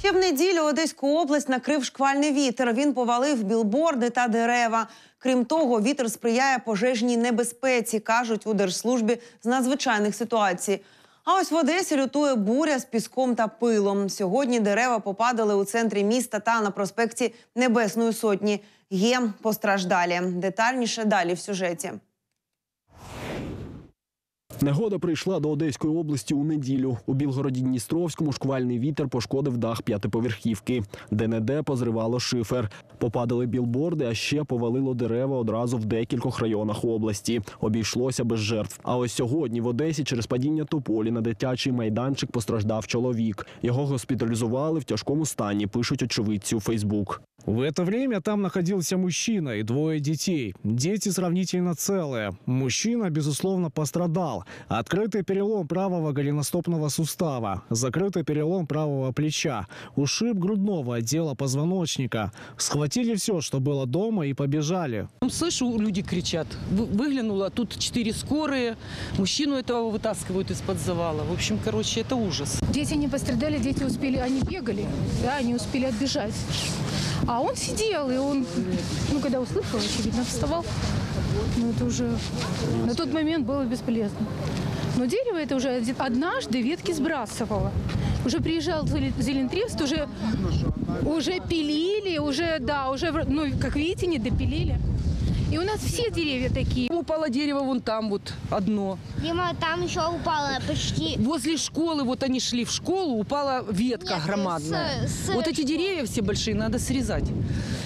Ще в неділю Одеську область накрив шквальний вітер. Він повалив білборди та дерева. Крім того, вітер сприяє пожежній небезпеці, кажуть у держслужбі з надзвичайних ситуацій. А ось в Одесі лютує буря з піском та пилом. Сьогодні дерева попадали у центрі міста та на проспекті Небесної Сотні. Є постраждалі. Детальніше далі в сюжеті. Негода прийшла до Одеської області у неділю. У Білгороді Дністровському шквальний вітер пошкодив дах п'ятиповерхівки, де неде позривало шифер. Попадали білборди, а ще повалило дерева одразу в декількох районах області. Обійшлося без жертв. А ось сьогодні в Одесі через падіння тополі на дитячий майданчик постраждав чоловік. Його госпіталізували в тяжкому стані. Пишуть очевидці у Фейсбук. В это время там находился мужчина и двое детей. Дети сравнительно целые. Мужчина, безусловно, пострадал. Открытый перелом правого голеностопного сустава, закрытый перелом правого плеча, ушиб грудного отдела позвоночника. Схватили все, что было дома, и побежали. Слышу, люди кричат. Вы- Выглянула, тут четыре скорые. Мужчину этого вытаскивают из-под завала. В общем, короче, это ужас. Дети не пострадали, дети успели, они бегали, да, они успели отбежать. А он сидел, и он, ну, когда услышал, очевидно, вставал. Но это уже на тот момент было бесполезно. Но дерево это уже однажды ветки сбрасывало. Уже приезжал Зелен- Зелентрест, уже, уже пилили, уже, да, уже, ну, как видите, не допилили. И у нас все деревья такие. Упало дерево вон там вот одно. Дима, там еще упала почти. Возле школы, вот они шли в школу, упала ветка Нет, громадная. с- с вот эти школы. деревья все большие надо срезать.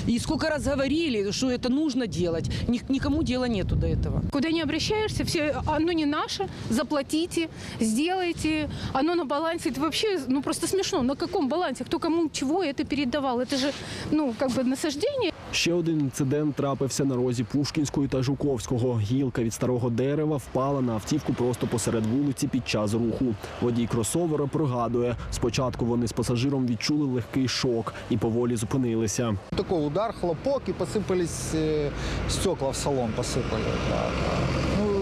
И сколько раз говорили, что это нужно делать. Ни- никому дела нету до этого. Куда не обращаешься, все, оно не наше, заплатите, сделайте, оно на балансе. Это вообще, ну, просто смешно. На каком балансе? Кто кому чего это передавал? Это же, ну, как бы насаждение. Ще один інцидент трапився на розі Пушкінської та Жуковського. Гілка від старого дерева впала на автівку просто посеред вулиці під час руху. Водій кросовера пригадує, спочатку вони з пасажиром відчули легкий шок і поволі зупинилися. Такой удар, хлопок, и посыпались э, стекла в салон, посыпали. да, да. Ну,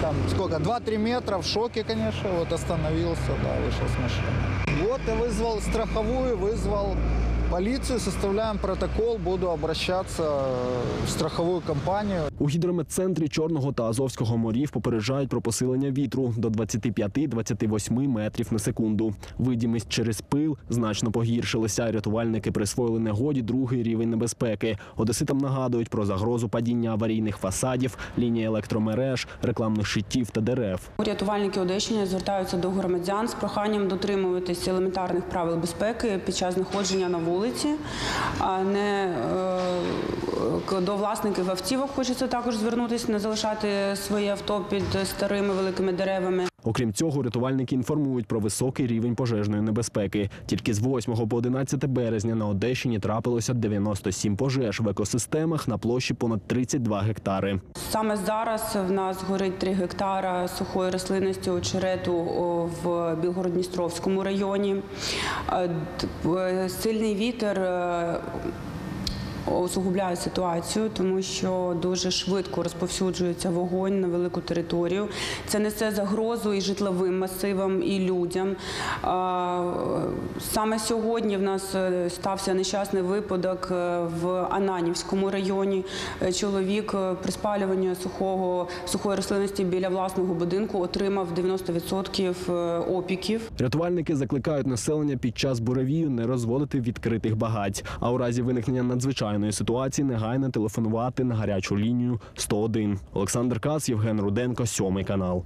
там сколько, 2-3 метра в шоке, конечно, вот остановился, да, вышел с машины. Вот и вызвал страховую, вызвал полицию, составляем протокол, буду обращаться в страховую компанию. У гідрометцентрі Чорного та Азовського морів попереджають про посилення вітру до 25-28 метрів на секунду. Видімість через пил значно погіршилася. Рятувальники присвоїли негоді другий рівень небезпеки. Одеситам нагадують про загрозу падіння аварійних фасадів, лінії електромереж, рекламних щитів та дерев. Рятувальники Одещини звертаються до громадян з проханням дотримуватися елементарних правил безпеки під час знаходження на вулиці, а не е, до власників автівок. Хочеться також звернутися, не залишати своє авто під старими великими деревами. Окрім цього, рятувальники інформують про високий рівень пожежної небезпеки. Тільки з 8 по 11 березня на Одещині трапилося 97 пожеж в екосистемах на площі понад 32 гектари. Саме зараз в нас горить 3 гектара сухої рослинності очерету в Білгород-Дністровському районі. Е, е, Сильний вітер. Усугубляє ситуацію, тому що дуже швидко розповсюджується вогонь на велику територію. Це несе загрозу і житловим масивам, і людям. Саме сьогодні в нас е, стався нещасний випадок е, в Ананівському районі. Е, Чоловік при спалюванні сухого сухої рослинності біля власного будинку отримав 90% е, опіків. Рятувальники закликають населення під час буревію не розводити відкритих багать, а у разі виникнення надзвичайної ситуації негайно телефонувати на гарячу лінію 101. Олександр Кац, Євген Руденко, сьомий канал.